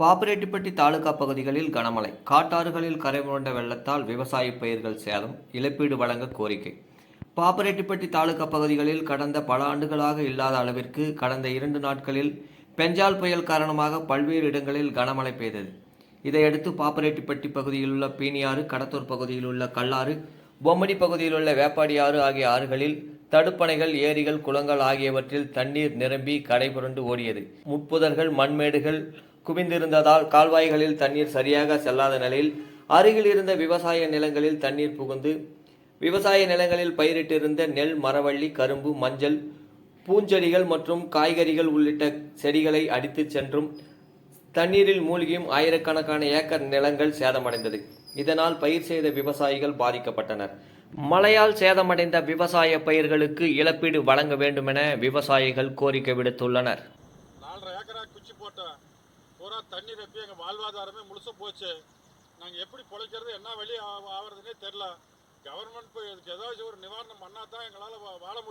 பாப்பிரெட்டிப்பட்டி தாலுகா பகுதிகளில் கனமழை. காட்டாறுகளில் கரை புரண்ட வெள்ளத்தால் விவசாய பயிர்கள் சேதம் இழப்பீடு வழங்க கோரிக்கை. பாப்பிரெட்டிப்பட்டி தாலுகா பகுதிகளில் கடந்த பல ஆண்டுகளாக இல்லாத அளவிற்கு கடந்த இரண்டு நாட்களில் பெஞ்சால் புயல் காரணமாக பல்வேறு இடங்களில் கனமழை பெய்தது. இதையடுத்து பாப்பரெட்டிப்பட்டி பகுதியில் உள்ள பீனியாறு கடத்தூர் பகுதியில் உள்ள கல்லாறு பொம்மடி பகுதியில் உள்ள வேப்பாடி ஆறு ஆகிய ஆறுகளில் தடுப்பணைகள் ஏரிகள் குளங்கள் ஆகியவற்றில் தண்ணீர் நிரம்பி கடைபுரண்டு ஓடியது. முட்புதர்கள் மண்மேடுகள் குவிந்திருந்ததால் கால்வாய்களில் தண்ணீர் சரியாக செல்லாத நிலையில் அருகில் இருந்த விவசாய நிலங்களில் தண்ணீர் புகுந்து விவசாய நிலங்களில் பயிரிட்டிருந்த நெல் மரவள்ளி கரும்பு மஞ்சள் பூஞ்செடிகள் மற்றும் காய்கறிகள் உள்ளிட்ட செடிகளை அடித்துச் சென்றும் தண்ணீரில் மூழ்கியும் ஆயிரக்கணக்கான ஏக்கர் நிலங்கள் சேதமடைந்தது. இதனால் பயிர் செய்த விவசாயிகள் பாதிக்கப்பட்டனர். மழையால் சேதமடைந்த விவசாய பயிர்களுக்கு இழப்பீடு வழங்க வேண்டுமென விவசாயிகள் கோரிக்கை விடுத்துள்ளனர். பூரா தண்ணி ரப்பி எங்கள் வாழ்வாதாரமே முழுசு போச்சு. நாங்கள் எப்படி பிழைக்கிறது என்ன வழி ஆகிறதுனே தெரில கவர்மெண்ட் போய் இதுக்கு ஏதாச்சும் ஒரு நிவாரணம் பண்ணால் தான் எங்களால் வாழ முடியும்.